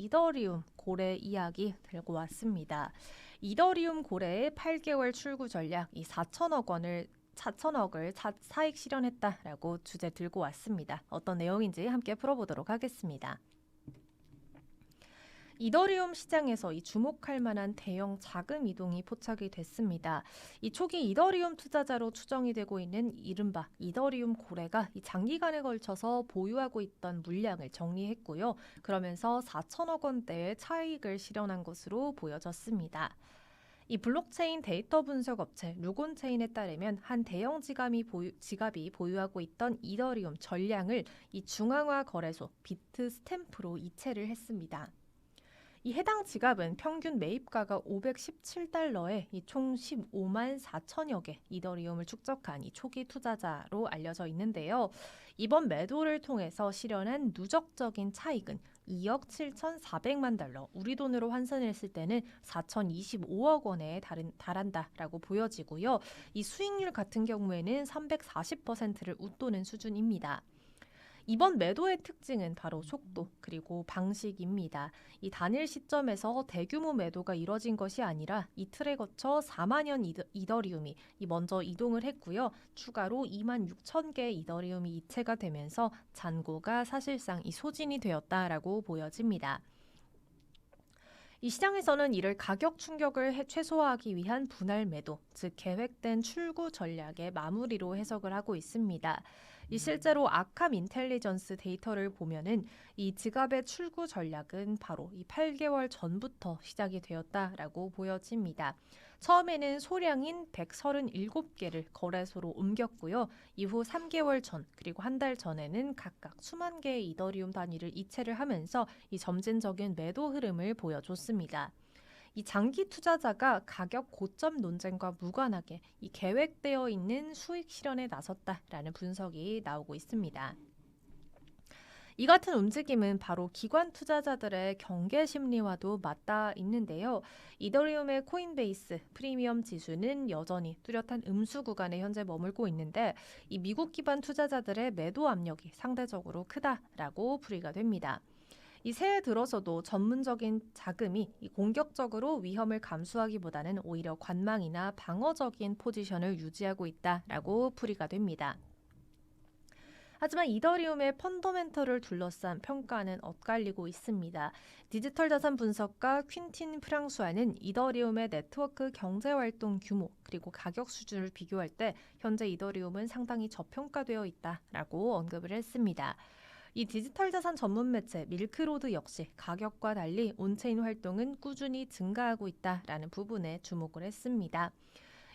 이더리움 고래 이야기 들고 왔습니다. 이더리움 고래의 8개월 출구 전략 이 4천억 원을 4천억을 사익 실현했다라고 주제 들고 왔습니다. 어떤 내용인지 함께 풀어보도록 하겠습니다. 이더리움 시장에서 이 주목할 만한 대형 자금 이동이 포착이 됐습니다. 이 초기 이더리움 투자자로 추정이 되고 있는 이른바 이더리움 고래가 이 장기간에 걸쳐서 보유하고 있던 물량을 정리했고요. 그러면서 4천억 원대의 차익을 실현한 것으로 보여졌습니다. 이 블록체인 데이터 분석 업체 루곤체인에 따르면 한 대형 지갑이, 보유, 지갑이 보유하고 있던 이더리움 전량을 이 중앙화 거래소 비트 스탬프로 이체를 했습니다. 이 해당 지갑은 평균 매입가가 517달러에 총 15만 4천여 개 이더리움을 축적한 이 초기 투자자로 알려져 있는데요. 이번 매도를 통해서 실현한 누적적인 차익은 2억 7,400만 달러, 우리 돈으로 환산했을 때는 4,025억 원에 달인, 달한다라고 보여지고요. 이 수익률 같은 경우에는 340%를 웃도는 수준입니다. 이번 매도의 특징은 바로 속도 그리고 방식입니다. 이 단일 시점에서 대규모 매도가 이뤄진 것이 아니라 이틀에 거쳐 4만여 이더리움이 먼저 이동을 했고요. 추가로 2만 6천 개 이더리움이 이체가 되면서 잔고가 사실상 이 소진이 되었다라고 보여집니다. 이 시장에서는 이를 가격 충격을 최소화하기 위한 분할 매도, 즉 계획된 출구 전략의 마무리로 해석을 하고 있습니다. 이 실제로 아캄 인텔리전스 데이터를 보면은 이 지갑의 출구 전략은 바로 이 8개월 전부터 시작이 되었다라고 보여집니다. 처음에는 소량인 137개를 거래소로 옮겼고요. 이후 3개월 전 그리고 한 달 전에는 각각 수만 개의 이더리움 단위를 이체를 하면서 이 점진적인 매도 흐름을 보여줬습니다. 이 장기 투자자가 가격 고점 논쟁과 무관하게 이 계획되어 있는 수익 실현에 나섰다라는 분석이 나오고 있습니다. 이 같은 움직임은 바로 기관 투자자들의 경계 심리와도 맞닿아 있는데요. 이더리움의 코인베이스 프리미엄 지수는 여전히 뚜렷한 음수 구간에 현재 머물고 있는데 이 미국 기반 투자자들의 매도 압력이 상대적으로 크다라고 풀이가 됩니다. 이 새해 들어서도 전문적인 자금이 공격적으로 위험을 감수하기보다는 오히려 관망이나 방어적인 포지션을 유지하고 있다라고 풀이가 됩니다. 하지만 이더리움의 펀더멘털을 둘러싼 평가는 엇갈리고 있습니다. 디지털 자산 분석가 퀸틴 프랑수아는 이더리움의 네트워크 경제 활동 규모 그리고 가격 수준을 비교할 때 현재 이더리움은 상당히 저평가되어 있다라고 언급을 했습니다. 이 디지털 자산 전문 매체 밀크로드 역시 가격과 달리 온체인 활동은 꾸준히 증가하고 있다라는 부분에 주목을 했습니다.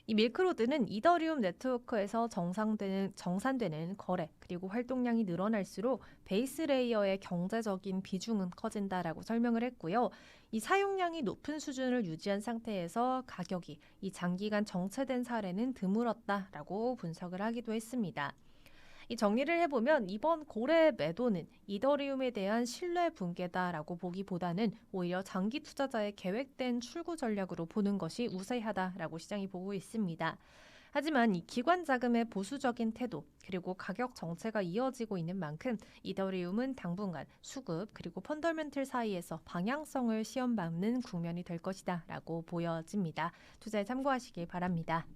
이 밀크로드는 이더리움 네트워크에서 정상되는, 정산되는 거래 그리고 활동량이 늘어날수록 베이스 레이어의 경제적인 비중은 커진다라고 설명을 했고요. 이 사용량이 높은 수준을 유지한 상태에서 가격이 이 장기간 정체된 사례는 드물었다라고 분석을 하기도 했습니다. 이 정리를 해보면 이번 고래 매도는 이더리움에 대한 신뢰 붕괴다라고 보기보다는 오히려 장기 투자자의 계획된 출구 전략으로 보는 것이 우세하다라고 시장이 보고 있습니다. 하지만 이 기관 자금의 보수적인 태도 그리고 가격 정체가 이어지고 있는 만큼 이더리움은 당분간 수급 그리고 펀더멘틀 사이에서 방향성을 시험받는 국면이 될 것이다라고 보여집니다. 투자에 참고하시길 바랍니다.